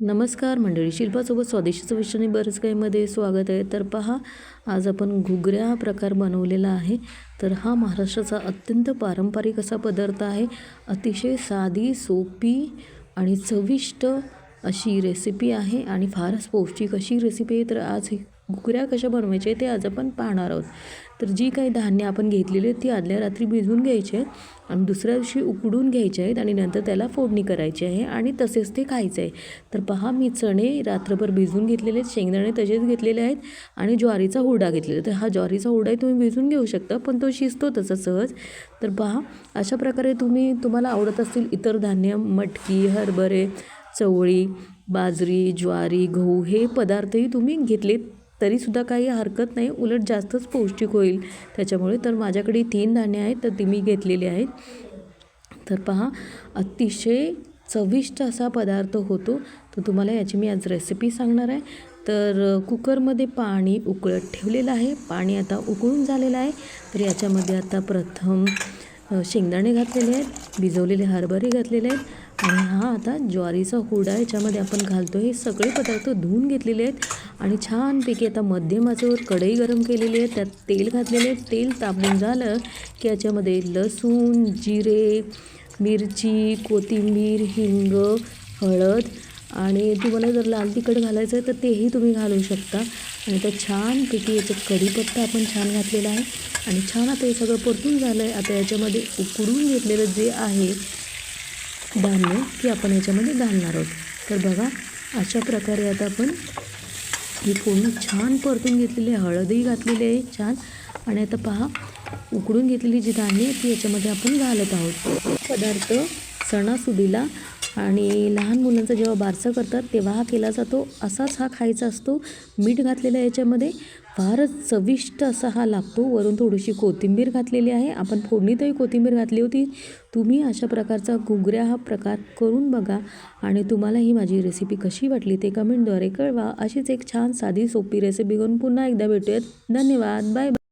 नमस्कार मंडळी शिल्पासोबत स्वादिष्ट चविष्टाने बरंच काहीमध्ये स्वागत आहे. तर पहा आज आपण घुगऱ्या हा प्रकार बनवलेला आहे. तर हा महाराष्ट्राचा अत्यंत पारंपरिक असा पदार्थ आहे. अतिशय साधी सोपी आणि चविष्ट अशी रेसिपी आहे आणि फारच पौष्टिक अशी रेसिपी आहे. तर आज ही घुगऱ्या कशा बनवायच्या ते आज आपण पाहणार आहोत. तर जी काही धान्य आपण घेतलेली आहेत ती आदल्या रात्री भिजवून घ्यायची आहेत आणि दुसऱ्या दिवशी उकडून घ्यायचे आहेत आणि नंतर त्याला फोडणी करायची आहे आणि तसेच ते खायचं आहे. तर पहा मी चणे रात्रभर भिजवून घेतलेले आहेत शेंगदाणे तसेच घेतलेले आहेत आणि ज्वारीचा हुरडा घेतलेला तर हा ज्वारीचा हुरडाही तुम्ही भिजवून घेऊ शकता पण तो शिजतो तसा सहज. तर पहा अशा प्रकारे तुम्ही तुम्हाला आवडत असतील इतर धान्य मटकी हरभरे चवळी बाजरी ज्वारी गहू हे पदार्थही तुम्ही घेतले तरीसुद्धा काही हरकत नाही उलट जास्तच पौष्टिक होईल. त्याच्यामुळे तर माझ्याकडे तीन धान्य आहेत तर ती मी घेतलेली आहेत. तर पहा अतिशय चविष्ट असा पदार्थ होतो. तर तुम्हाला याची मी आज रेसिपी सांगणार आहे. तर कुकरमध्ये पाणी उकळत ठेवलेलं आहे. पाणी आता उकळून झालेलं आहे. तर याच्यामध्ये आता प्रथम शेंगदाणे घातलेले आहेत भिजवलेले हरभरे घातलेले आहेत आणि हा आता ज्वारीचा हुडा याच्यामध्ये आपण घालतो. हे सगळे पदार्थ धुवून घेतलेले आहेत. आणि छानपैकी आता मध्यम आचेवर कढई गरम केलेली आहे. त्यात तेल घातलेले आहे. तेल तापून झालं की याच्यामध्ये लसूण जिरे मिरची कोथिंबीर हिंग हळद आणि तुम्हाला जर लाल तिखट घालायचं आहे तर तेही तुम्ही घालू शकता. आणि आता छानपैकी याच्यात कढीपत्ता आपण छान घातलेला आहे. आणि छान आता हे सगळं परतून झालं आहे आता याच्यामध्ये उकडून घेतलेलं जे आहे धान्य ते आपण याच्यामध्ये घालणार आहोत. तर बघा अशा प्रकारे आता आपण ही पूर्ण छान परतून घेतलेली आहे हळदही घातलेली आहे छान. आणि आता पहा उकडून घेतलेली जी धान्य आहे ती याच्यामध्ये आपण घालत आहोत. पदार्थ सणासुदीला आणि लहान मुलांचं जेव्हा बारसं करतात तेव्हा हा केला जातो. असाच हा खायचा असतो. मीठ घातलेलं याच्यामध्ये फारच चविष्ट असा हा लागतो. वरून थोडीशी कोथिंबीर घातलेली आहे. आपण फोडणीतही कोथिंबीर घातली होती. तुम्ही अशा प्रकारचा घुगऱ्या हा प्रकार करून बघा आणि तुम्हाला ही माझी रेसिपी कशी वाटली ते कमेंटद्वारे कळवा. अशीच एक छान साधी सोपी रेसिपी घेऊन पुन्हा एकदा भेटूयात. धन्यवाद. Bye bye